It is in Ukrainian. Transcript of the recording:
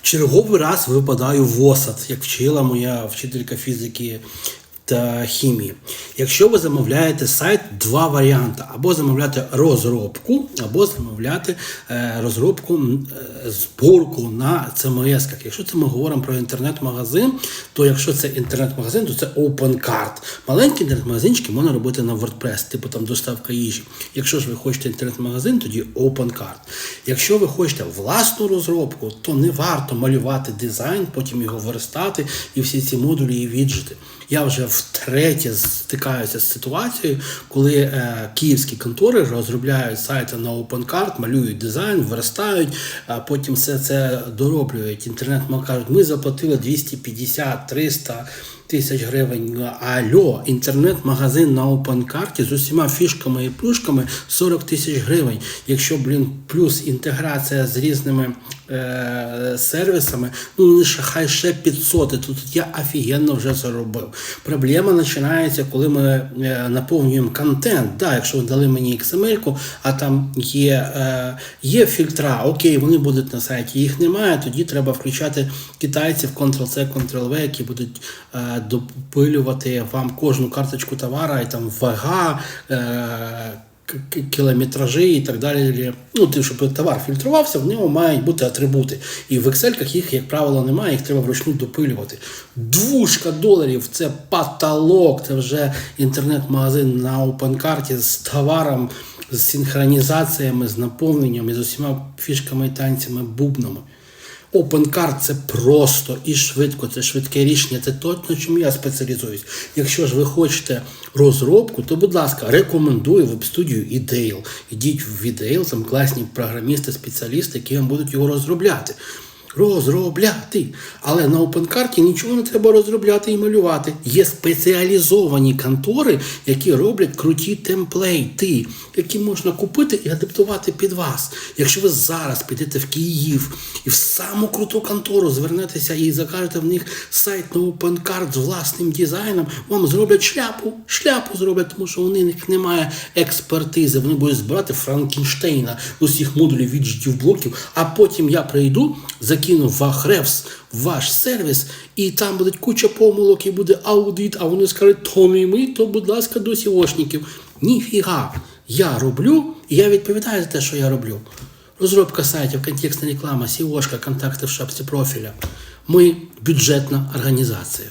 В черговий раз випадаю в осад, як вчила моя вчителька фізики та хімії. Якщо ви замовляєте сайт, два варіанти: або замовляти розробку, або замовляти е, розробку е, зборку на CMS. Якщо це ми говоримо про інтернет-магазин, то якщо це інтернет-магазин, то це OpenCart. Маленькі інтернет-магазинчики можна робити на WordPress, типу там доставка їжі. Якщо ж ви хочете інтернет-магазин, тоді OpenCart. Якщо ви хочете власну розробку, то не варто малювати дизайн, потім його верстати і всі ці модулі і віджити. Я вже втретє стикаюся з ситуацією, коли е, київські контори розробляють сайти на OpenCard, малюють дизайн, виростають, а потім все це дороблюють. Інтернет кажуть, ми заплатили 250-300 тисяч гривень. Альо, інтернет-магазин на OpenCart з усіма фішками і плюшками 40 тисяч гривень. Якщо, блін, плюс інтеграція з різними е- сервісами, ну хай ще 500. І Тут я офігенно вже заробив. Проблема починається, коли ми е, наповнюємо контент. Да, якщо ви дали мені XML, а там є, е, є фільтра, окей, вони будуть на сайті, їх немає, тоді треба включати китайців Ctrl-C, Ctrl-V, які будуть е, допилювати вам кожну карточку товара, і там вага. Е, кілометражі і так далі. Ну, ти, щоб товар фільтрувався, в нього мають бути атрибути. І в Excel їх, як правило, немає, їх треба вручну допилювати. Двушка доларів це потолок, це вже інтернет-магазин на OpenCart з товаром, з синхронізаціями, з наповненням і з усіма фішками, танцями, бубнами. OpenCart це просто і швидко, це швидке рішення, це точно чому я спеціалізуюсь. Якщо ж ви хочете розробку, то будь ласка, рекомендую веб-студію ідейл. Ідіть в ідейл, там класні програмісти, спеціалісти, які вам будуть його розробляти. Розробляти. Але на OpenCart нічого не треба розробляти і малювати. Є спеціалізовані контори, які роблять круті темплейти, які можна купити і адаптувати під вас. Якщо ви зараз підете в Київ і в саму круту контору звернетеся і закажете в них сайт на OpenCart з власним дизайном, вам зроблять шляпу, шляпу зроблять, тому що у них немає експертизи. Вони будуть збирати Франкенштейна усіх модулів віджитів блоків, а потім я прийду, закину в Ahrefs ваш сервіс, і там буде куча помилок, і буде аудит, а вони скажуть, то не ми, то, будь ласка, до сіошників. Ніфіга. Я роблю, і я відповідаю за те, що я роблю. Розробка сайтів, контекстна реклама, сіошка, контакти в шапці профіля. Ми бюджетна організація.